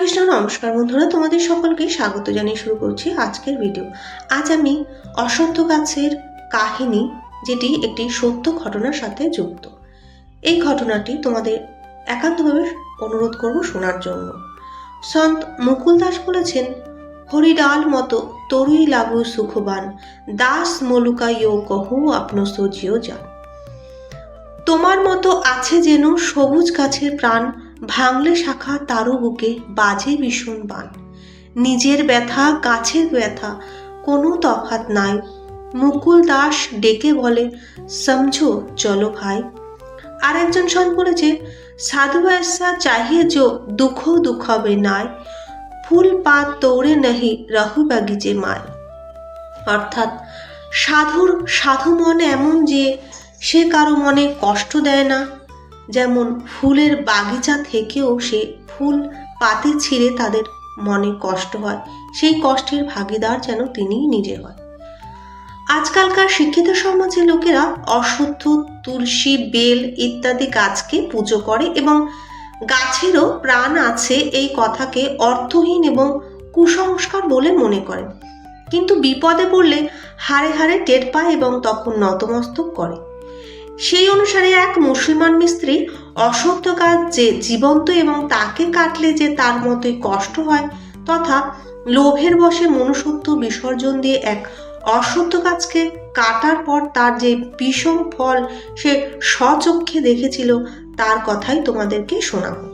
কৃষ্ণ, নমস্কার বন্ধুরা, তোমাদের সকলকে স্বাগত জানিয়ে শুরু করছি আজকের ভিডিও। আজ আমি অসত্য গাছের কাহিনী, যেটি একটি সত্য ঘটনার সাথে যুক্ত। এই ঘটনাটি তোমাদের একান্তভাবে অনুরোধ করব শোনার জন্য। সন্ত মুকুল দাস বলেছেন, হরিডাল মতো তরুই লাগু সুখবান, দাস মলুকা ইয়ো কহু আপন সজিও যান। তোমার মতো আছে যেন সবুজ গাছের প্রাণ ভাঙলে শাখা তারও বুকে বাজে ভীষণ বান নিজের ব্যথা গাছের ব্যথা কোনো তফাত নাই মুকুল দাস ডেকে বলে সমঝো চলো ভাই আর একজন সন বলেছে সাধু ऐसा चाहिए जो দুঃখ দুঃখাবে নাই ফুল পাত তোড়ে নাহি রাহু বাগিচে মায় অর্থাৎ সাধুর সাধু মন এমন যে সে কারো মনে কষ্ট দেয় না যেমন ফুলের বাগিচা থেকেও সে ফুল পাতে ছিঁড়ে তাদের মনে কষ্ট হয়। সেই কষ্টের ভাগিদার যেন তিনিই নিজে হয় আজকালকার শিক্ষিত সমাজে লোকেরা অশ্বত্থ তুলসী, বেল ইত্যাদি গাছকে পুজো করে এবং গাছেরও প্রাণ আছে এই কথাকে অর্থহীন এবং কুসংস্কার বলে মনে করেন। কিন্তু বিপদে পড়লে হাড়ে হাড়ে টের পায় এবং তখন নতমস্তক করে। সেই অনুসারে এক মুসলমান মিস্ত্রি অসত্য কাজ যে জীবন্ত এবং তাকে কাটলে যে তার মতোই কষ্ট হয় তথা লোভের বশে মনুষ্যত্ব বিসর্জন দিয়ে এক অসত্য কাজকে কাটার পর তার যে বিষম ফল সে স্বচক্ষে দেখেছিল, তার কথাই তোমাদেরকে শোনাবো।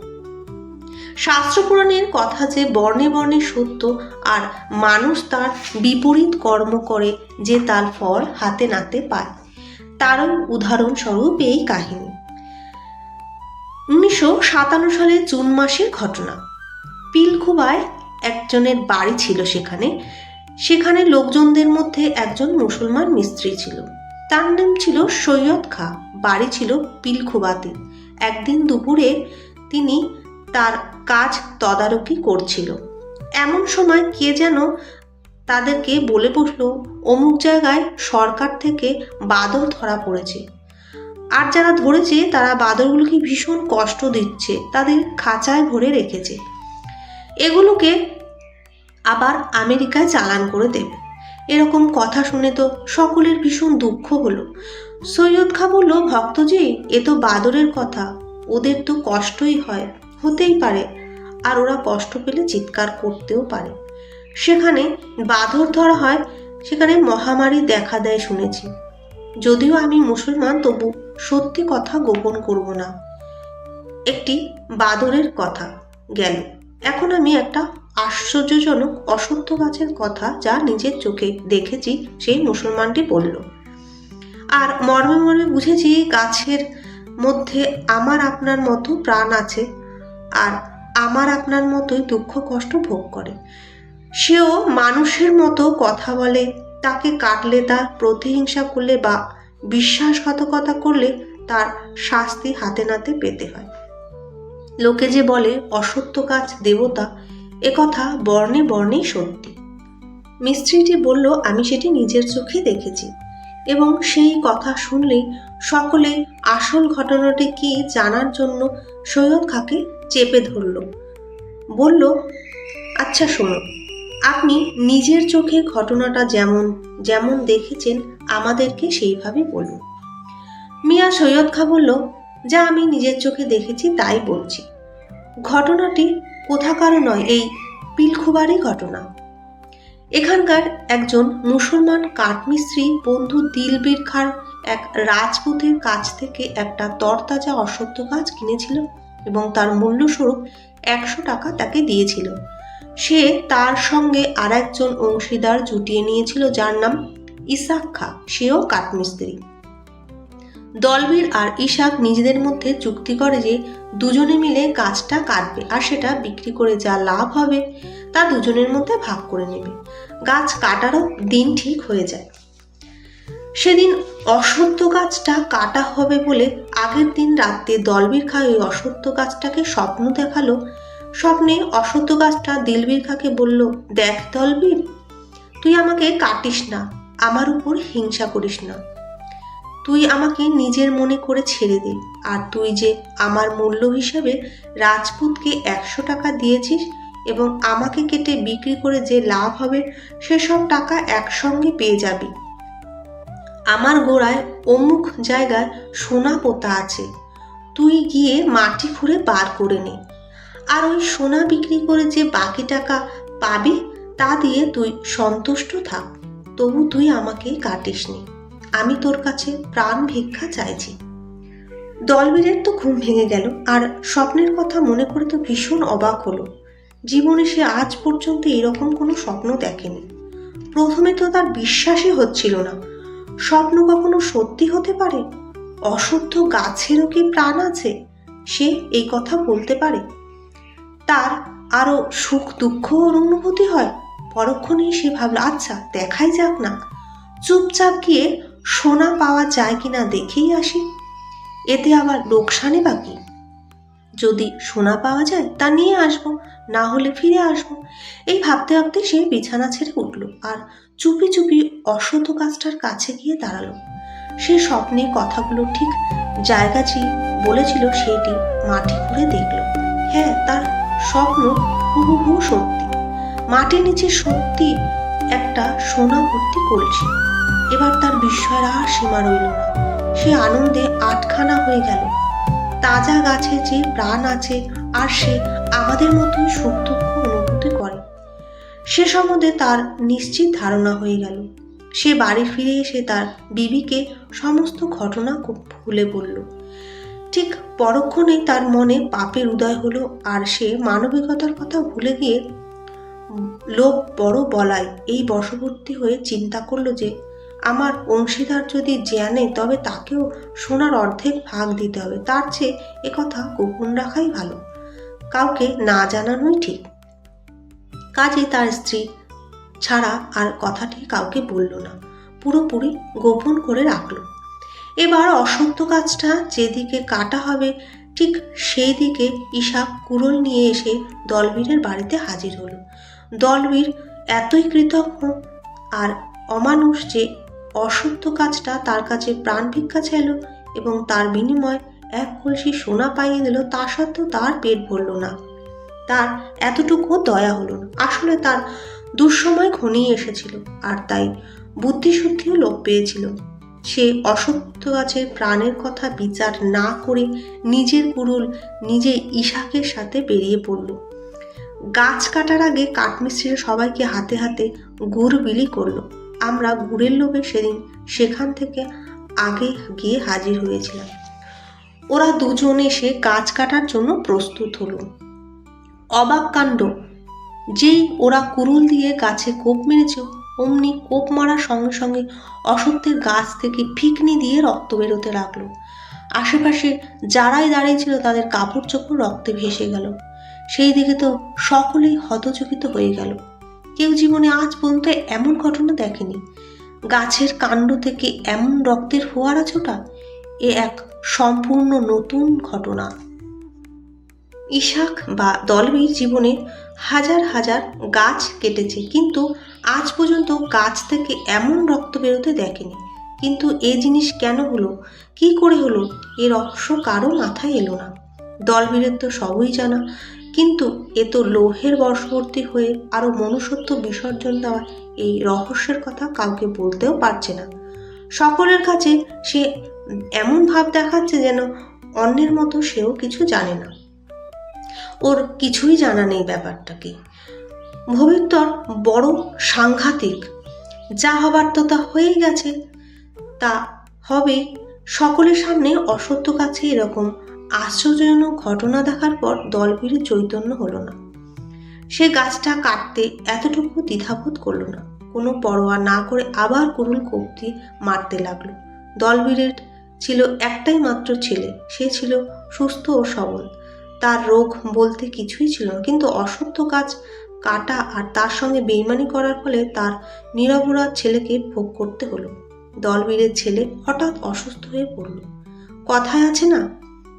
শাস্ত্রপুরাণের কথা যে বর্ণে বর্ণে সত্য আর মানুষ তার বিপরীত কর্ম করে যে তার ফল হাতে নাতে পায়। তারও উদাহরণস্বরূপ এই কাহিনী। উনিশশো সাতান্ন সালে জুন মাসের ঘটনা। পিলখুবায় একজনের বাড়ি ছিল সেখানে। সেখানে লোকজনদের মধ্যে একজন মুসলমান মিস্ত্রি ছিল। তার নাম ছিল সৈয়দ খা, বাড়ি ছিল পিলখুবাতে। একদিন দুপুরে তিনি তার কাজ তদারকি করছিল। এমন সময় কে যেন তাদেরকে বলে বসল, অমুক জায়গায় সরকার থেকে বাদর ধরা পড়েছে। আর যারা ধরেছে, তারা বাদরগুলোকে ভীষণ কষ্ট দিচ্ছে, তাদের খাঁচায় ভরে রেখেছে। এগুলোকে আবার আমেরিকায় চালান করে দেবে। এরকম কথা শুনে তো সকলের ভীষণ দুঃখ হলো। সৈয়দ খা বলল, ভক্তজি, এ তো বাদরের কথা। ওদের তো কষ্টই হয়, হতেই পারে। আর ওরা কষ্ট পেলে চিৎকার করতেও পারে। সেখানে বাঁদর ধরা হয়, সেখানে মহামারী দেখা দেয় শুনেছি। যদিও আমি মুসলমান, তবু সত্যি কথা গোপন করব না। একটি বাদরের কথা গেল। এখন আমি একটা আশ্চর্যজনক, অসত্য গাছের কথা যা নিজের চোখে দেখেছি, সেই মুসলমানটি বলল, আর মর্মে মর্মে বুঝেছি গাছের মধ্যে আমার আপনার মতো প্রাণ আছে, আর আমার আপনার মতোই দুঃখ কষ্ট ভোগ করে। সেও মানুষের মতো কথা বলে, তাকে কাটলে তার প্রতিহিংসা করলে বা বিশ্বাসঘাতকতা করলে তার শাস্তি হাতে নাতে পেতে হয়। লোকে যে বলে অসত্য কাজ দেবতা একথা বর্ণে বর্ণেই সত্যি। মিস্ত্রিটি বলল, আমি সেটি নিজের চোখে দেখেছি এবং সেই কথা শুনলেই সকলে আসল ঘটনাটি কি জানার জন্য সৈয়দ খাকে চেপে ধরল। বলল আচ্ছা শোনো আপনি নিজের চোখে ঘটনাটা যেমন যেমন দেখেছেন, আমাদেরকে সেইভাবে বলুন। মিয়া সৈয়দ খা বলল, যা আমি নিজের চোখে দেখেছি, তাই বলছি। ঘটনাটি কোথাকারও নয়, এই পিলখুবারই ঘটনা। এখানকার একজন মুসলমান কাঠমিস্ত্রি বন্ধু দিলবীর খার এক রাজপুতের কাছ থেকে একটা তরতাজা অসত্য গাছ কিনেছিল এবং তার মূল্যস্বরূপ একশো টাকা তাকে দিয়েছিল। সে তার সঙ্গে আর একজন অংশীদার জুটিয়ে নিয়েছিল যার নাম ইসাক খা সেও কাঠমিস্ত্রি। দলবীর আর ইসাক নিজেদের মধ্যে চুক্তি করে যে দুজনে মিলে গাছটা কাটবে আর সেটা বিক্রি করে যা লাভ হবে তা দুজনের মধ্যে ভাগ করে নেবে। গাছ কাটারও দিন ঠিক হয়ে যায়। সেদিন অসত্য গাছটা কাটা হবে বলে আগের দিন রাত্রে দলবীর খা ওই অসত্য গাছটাকে স্বপ্ন দেখাল স্বপ্নে অসত্য গাছটা দিলবীর খাকে বলল, দেখ দলবীর তুই আমাকে কাটিস না, আমার উপর হিংসা করিস না। তুই আমাকে নিজের মনে করে ছেড়ে দে, আর তুই যে আমার মূল্য হিসাবে রাজপুতকে একশো টাকা দিয়েছিস এবং আমাকে কেটে বিক্রি করে যে লাভ হবে, সেসব টাকা একসঙ্গে পেয়ে যাবি। আমার গোড়ায় অমুক জায়গায় সোনা পোতা আছে, তুই গিয়ে মাটি খুঁড়ে বার করে নে। আর ওই সোনা বিক্রি করে যে বাকি টাকা পাবি, তা দিয়ে তুই সন্তুষ্ট থাক। তবু তুই আমাকে কাটিস নি আমি তোর কাছে প্রাণ ভিক্ষা চাইছি। দলবীরের তো ঘুম ভেঙে গেল, আর স্বপ্নের কথা মনে করে তো ভীষণ অবাক হলো। জীবনে সে আজ পর্যন্ত এরকম কোনো স্বপ্ন দেখেনি। প্রথমে তো তার বিশ্বাসই হচ্ছিল না। স্বপ্ন কখনো সত্যি হতে পারে? অশুদ্ধ গাছেরও কি প্রাণ আছে? সে এই কথা বলতে পারে? তার আরও সুখ দুঃখ ওর অনুভূতি হয়। পরক্ষণেই সে ভাবল আচ্ছা দেখাই যাক না। চুপচাপ গিয়ে সোনা পাওয়া যায় কিনা দেখেই আসি। এতে আবার লোকসানে বাকি যদি সোনা পাওয়া যায়, তা নিয়ে আসব, না হলে ফিরে আসব। এই ভাবতে ভাবতে সে বিছানা ছেড়ে উঠল আর চুপি চুপি অসত গাছটার কাছে গিয়ে দাঁড়াল। সে স্বপ্নে কথাগুলো ঠিক জায়গা যে বলেছিল, সেটি মাটি খুঁড়ে দেখল। হ্যাঁ তার স্বপ্ন হুবহু সত্যি। মাটির নিচে সত্যি একটা সোনা ভর্তি কলসি। এবার তার বিস্ময়ের আর সীমা রইল না। সে আনন্দে আটখানা হয়ে গেল। তাজা গাছে যে প্রাণ আছে আর সে আমাদের মতোই সুখ দুঃখ অনুভূতি করে। সে সম্বন্ধে তার নিশ্চিত ধারণা হয়ে গেল। সে বাড়ি ফিরে এসে তার বিবিকে সমস্ত ঘটনা খুলে বলল। ঠিক পরক্ষণেই তার মনে পাপের উদয় হলো আর সে মানবিকতার কথা ভুলে গিয়ে লোভ বড় বলায় এই বশবর্তী হয়ে চিন্তা করল যে, আমার অংশীদার যদি জ্ঞানে, তবে তাকেও সোনার অর্ধেক ভাগ দিতে হবে। তার চেয়ে একথা গোপন রাখাই ভালো। কাউকে না জানানোই ঠিক। কাজে তার স্ত্রী ছাড়া আর কথাটি কাউকে বলল না। পুরোপুরি গোপন করে রাখল। এবার অসত্য গাছটা যেদিকে কাটা হবে, ঠিক সেই দিকে ঈশা কুড়োল নিয়ে এসে দলবীরের বাড়িতে হাজির হলো। দলবীর এতই কৃতজ্ঞ আর অমানুষ যে অসত্য কাজটা তার কাছে প্রাণ ভিক্ষা চাইল এবং তার বিনিময়ে এক কলসি সোনা পাইয়ে দিল, তা সত্ত্বেও তার পেট ভরল না। তার এতটুকু দয়া হলো না। আসলে তার দুঃসময় ঘনিয়ে এসেছিল আর তাই বুদ্ধিশুদ্ধিও লোপ পেয়েছিল। সে অসত্য গাছের প্রাণের কথা বিচার না করে নিজের কুরুল নিজে ইশাকের সাথে বেরিয়ে পড়ল। গাছ কাটার আগে কাঠমিস্ত্রিরা সবাইকে হাতে হাতে গুড় বিলি করল। আমরা গুড়ের লোভে সেদিন সেখান থেকে আগে গিয়ে হাজির হয়েছিলাম। ওরা দুজন এসে গাছ কাটার জন্য প্রস্তুত হলো। অবাক কাণ্ড। যেই ওরা কুরুল দিয়ে গাছে কোপ মেরেছে অমনি কোপ মারার সঙ্গে সঙ্গে অসত্যের গাছ থেকে ফিকনি দিয়ে রক্ত বেরোতে লাগল। আশেপাশে যারাই দাঁড়িয়েছিল তাদের কাপড় চোপড় রক্তে ভেসে গেল। সেই দিকে তো সকলেই হতচকিত হয়ে গেল। কেউ জীবনে আজ পর্যন্ত এমন ঘটনা দেখেনি। গাছের কাণ্ড থেকে এমন রক্তের ফোয়ারা ছোটা, এ এক সম্পূর্ণ নতুন ঘটনা। ইশাক বা দলবীর জীবনে হাজার হাজার গাছ কেটেছে, কিন্তু আজ পর্যন্ত গাছ থেকে এমন রক্ত বেরোতে দেখেনি। কিন্তু এ জিনিস কেন হলো? কি করে হলো? এ রহস্য কারও মাথায় এলো না। দলবীরের তো সবই জানা। কিন্তু এ তো লোহের বশবর্তী হয়ে আরও মনুষ্যত্ব বিসর্জন দেওয়া এই রহস্যের কথা কাউকে বলতেও পারছে না। সকলের কাছে সে এমন ভাব দেখাচ্ছে যেন অন্যের মতো সেও কিছু জানে না। ওর কিছুই জানা নেই ব্যাপারটাকে। ভবিত্বর বড় সাংঘাতিক। যা হবার তো তা হয়েই গেছে। তা হবে সকলের সামনে অসত্য কাছে এরকম আশ্চর্যজনক ঘটনা দেখার পর দলবীরের চৈতন্য হলো না। সে গাছটা কাটতে এতটুকু দ্বিধাবোধ করল না। কোনো পরোয়া না করে আবার কুরুল কবতি মারতে লাগল। দলবীরের ছিল একটাই মাত্র ছেলে। সে ছিল সুস্থ ও সবল। তার রোগ বলতে কিছুই ছিল না। কিন্তু অসত্য কাজ কাটা আর তার সঙ্গে বেইমানি করার ফলে তার নিরপরাধ ছেলেকে ভোগ করতে হলো। দলবীরের ছেলে হঠাৎ অসুস্থ হয়ে পড়ল। কথায় আছে না,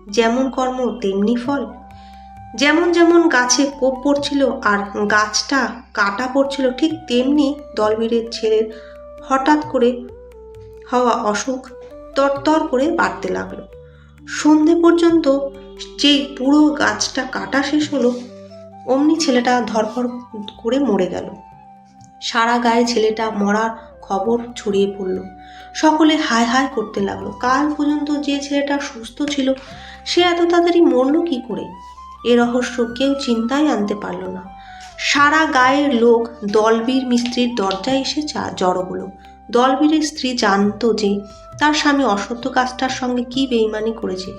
যেমন কর্ম তেমনি ফল। যেমন যেমন গাছে কোপ পড়ছিল আর গাছটা কাটা পড়ছিল, ঠিক তেমনি দলবীরের ছেলের হঠাৎ করে হওয়া অসুখ তরতর করে বাড়তে লাগল। সন্ধে পর্যন্ত যেই পুরো গাছটা কাটা শেষ হলো অমনি ছেলেটা ধরফর করে মরে গেল। সারা গায়ে ছেলেটা মরার খবর ছড়িয়ে পড়ল। সকলে হায় হায় করতে লাগল। কাল পর্যন্ত যে ছেলেটা সুস্থ ছিল, সে এত তাড়াতাড়ি মরল কি করে? এ রহস্য কেউ চিন্তায় আনতে পারল না। সারা গায়ের লোক দলবীর মিস্ত্রির দরজায় এসে জড়ো হলো। দলবীরের স্ত্রী জানত যে তার স্বামী অসত্য কাজটার সঙ্গে কি বেইমানি করেছে?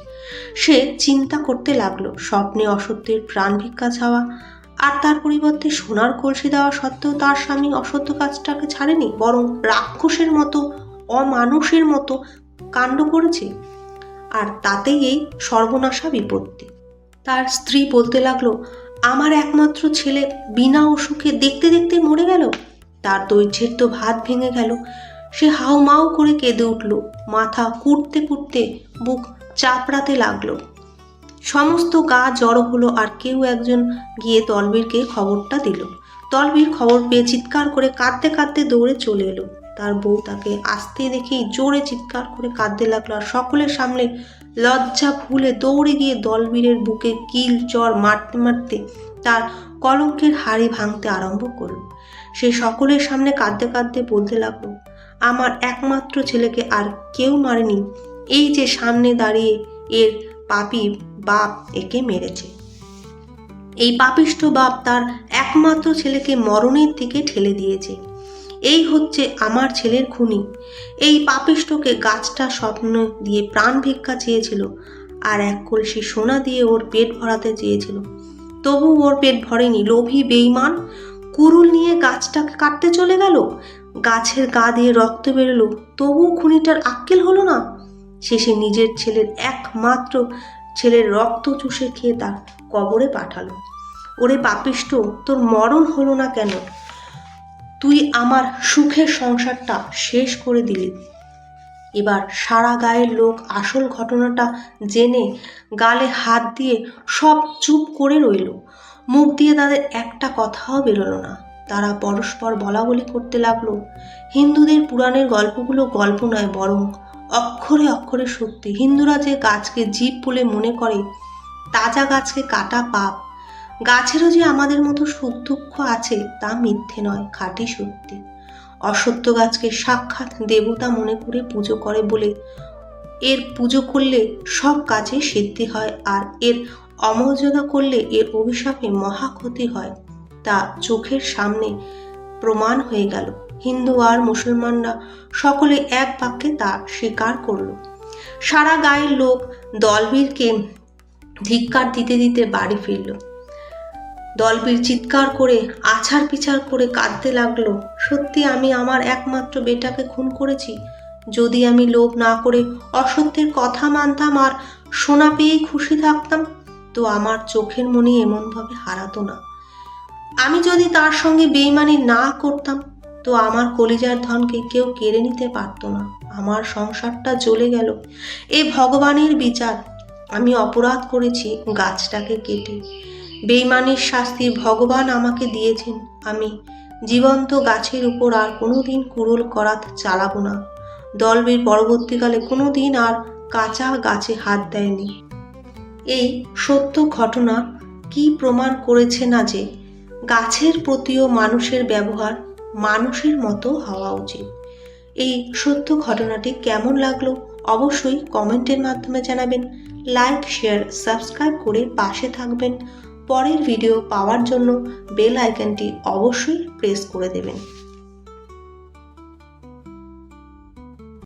সে চিন্তা করতে লাগল। স্বপ্নে অসত্যের প্রাণ ভিক্ষা চাওয়া আর তার পরিবর্তে সোনার কলসি দেওয়া সত্ত্বেও তার স্বামী অসত্য কাজটাকে ছাড়েনি, বরং রাক্ষসের মতো, অমানুষের মতো কাণ্ড করেছে। আর তাতেই এই সর্বনাশা বিপত্তি। তার স্ত্রী বলতে লাগল, আমার একমাত্র ছেলে বিনা অসুখে দেখতে দেখতে মরে গেল? তার দৈর্ঘ্যের তো ভাত ভেঙে গেল। সে হাউমাউ করে কেঁদে উঠল। মাথা কুটতে কুটতে বুক চাপড়াতে লাগল। সমস্ত গা জড়ো হলো আর কেউ একজন গিয়ে তলবীরকে খবরটা দিল। তলবীর খবর পেয়ে চিৎকার করে কাঁদতে কাঁদতে দৌড়ে চলে এলো। তার বউ তাকে আসতে দেখেই জোরে চিৎকার করে কাঁদতে লাগল আর সকলের সামনে লজ্জা ভুলে দৌড়ে গিয়ে দলবীরের বুকে কিল, চর মারতে মারতে তার কলঙ্কের হাড়ি ভাঙতে আরম্ভ করল। সে সকলের সামনে কাঁদতে কাঁদতে বলতে লাগল আমার একমাত্র ছেলেকে আর কেউ মারেনি। এই যে সামনে দাঁড়িয়ে এর পাপি বাপ একে মেরেছে। এই পাপিষ্ঠ বাপ তার একমাত্র ছেলেকে মরণের দিকে ঠেলে দিয়েছে। এই হচ্ছে আমার ছেলের খুনি। এই পাপিষ্ঠকে গাছটা স্বপ্ন দিয়ে প্রাণ ভিক্ষা চেয়েছিল আর এক কলসি সোনা দিয়ে ওর পেট ভরাতে চেয়েছিল। তবু ওর পেট ভরেনি। লোভী বেইমান কুরুল নিয়ে গাছটাকে কাটতে চলে গেল? গাছের গা দিয়ে রক্ত বেরোলো। তবু খুনিটার আক্কেল হলো না। শেষে নিজের ছেলের একমাত্র ছেলের রক্ত চুষে খেয়ে তার কবরে পাঠালো। ওরে পাপিষ্ট তোর মরণ হলো না কেন? তুই আমার সুখের সংসারটা শেষ করে দিলি। এবার সারা গায়ের লোক আসল ঘটনাটা জেনে গালে হাত দিয়ে সব চুপ করে রইল। মুখ দিয়ে তাদের একটা কথাও বেরোলো না। তারা পরস্পর বলা বলি করতে লাগল। হিন্দুদের পুরাণের গল্পগুলো গল্প নয় বরং অক্ষরে অক্ষরে সত্যি। হিন্দুরা যে গাছকে জীব বলে মনে করে, তাজা গাছকে কাটা পাপ। গাছেরও যে আমাদের মতো সুখ দুঃখ আছে, তা মিথ্যে নয়, খাঁটি সত্যি। অসত্য গাছকে সাক্ষাৎ দেবতা মনে করে পুজো করে বলে, এর পুজো করলে সব কাজে সিদ্ধি হয় আর এর অমর্যাদা করলে এর অভিশাপে মহা ক্ষতি হয়। তা চোখের সামনে প্রমাণ হয়ে গেল। হিন্দু আর মুসলমানরা সকলে এক বাক্যে তা স্বীকার করল। সারা গায়ের লোক দলবীরকে ধিক্কার দিতে দিতে বাড়ি ফিরল। দলবীর চিৎকার করে, আছাড় পিছাড় করে কাঁদতে লাগল, সত্যি আমি আমার একমাত্র বেটাকে খুন করেছি? যদি আমি লোভ না করে অসত্যের কথা মানতাম আর সোনা পেয়েই খুশি থাকতাম, তো আমার চোখের মনি এমনভাবে হারাতো না। আমি যদি তার সঙ্গে বেইমানি না করতাম, তো আমার কলিজার ধনকে কেউ কেড়ে নিতে পারতো না। আমার সংসারটা জ্বলে গেল। এ ভগবানের বিচার। আমি অপরাধ করেছি গাছটাকে কেটে। বেইমানির শাস্তি ভগবান আমাকে দিয়েছেন। আমি জীবন্ত গাছের উপর আর কোনোদিন কুড়ুল করাত চালাবো না। দলবীর পরবর্তীকালে কোনোদিন আর কাঁচা গাছে হাত দেয়নি। এই সত্য ঘটনা কি প্রমাণ করেছে না যে গাছের প্রতিও মানুষের ব্যবহার মানুষের মতো হওয়া উচিত। এই সত্য ঘটনাটি কেমন লাগল অবশ্যই কমেন্টের মাধ্যমে জানাবেন। লাইক, শেয়ার, সাবস্ক্রাইব করে পাশে থাকবেন। পরের ভিডিও পাওয়ার জন্য বেল আইকনটি অবশ্যই প্রেস করে দেবেন।